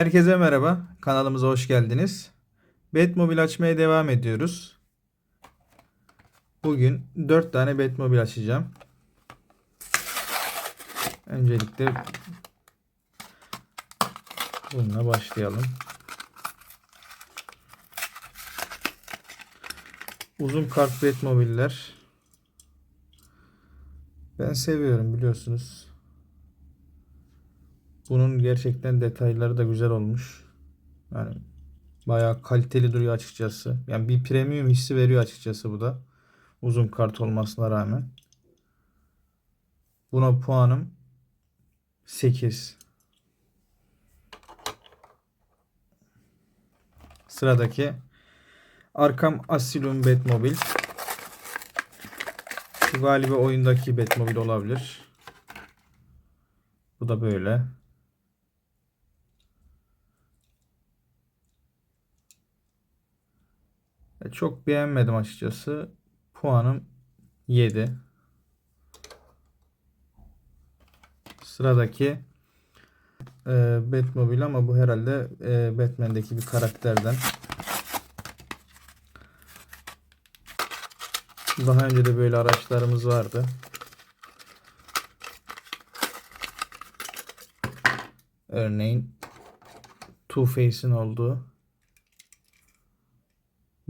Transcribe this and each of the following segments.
Herkese merhaba. Kanalımıza hoş geldiniz. Batmobile açmaya devam ediyoruz. Bugün 4 tane Batmobile açacağım. Öncelikle bununla başlayalım. Uzun kart Batmobile'ler. Ben seviyorum biliyorsunuz. Bunun gerçekten detayları da güzel olmuş. Yani bayağı kaliteli duruyor açıkçası. Yani bir premium hissi veriyor açıkçası bu da. Uzun kart olmasına rağmen. Buna puanım 8. Sıradaki Arkham Asylum Batmobile. Şu galiba oyundaki Batmobile olabilir. Bu da böyle. Çok beğenmedim açıkçası. Puanım 7. Sıradaki e, Batmobile ama bu herhalde e, Batman'deki bir karakterden. Daha önce de böyle araçlarımız vardı. Örneğin Two-Face'in olduğu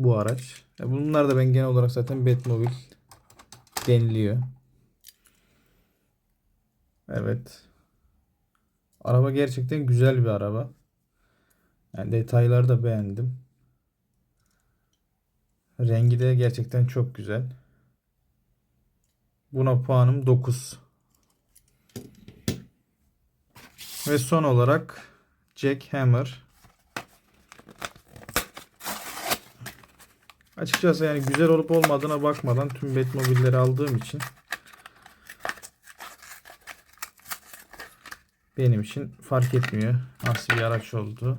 bu araç. Bunlar da ben genel olarak zaten Batmobile deniliyor. Evet. Araba gerçekten güzel bir araba. Yani detayları da beğendim. Rengi de gerçekten çok güzel. Buna puanım 9. Ve son olarak Jack Hammer. Açıkçası yani güzel olup olmadığına bakmadan tüm Batmobile'leri aldığım için benim için fark etmiyor nasıl bir araç olduğu.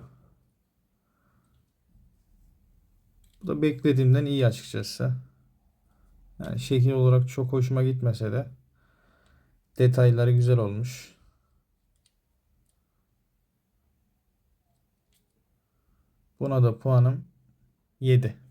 Bu da beklediğimden iyi açıkçası. Yani şekil olarak çok hoşuma gitmese de detayları güzel olmuş. Buna da puanım 7.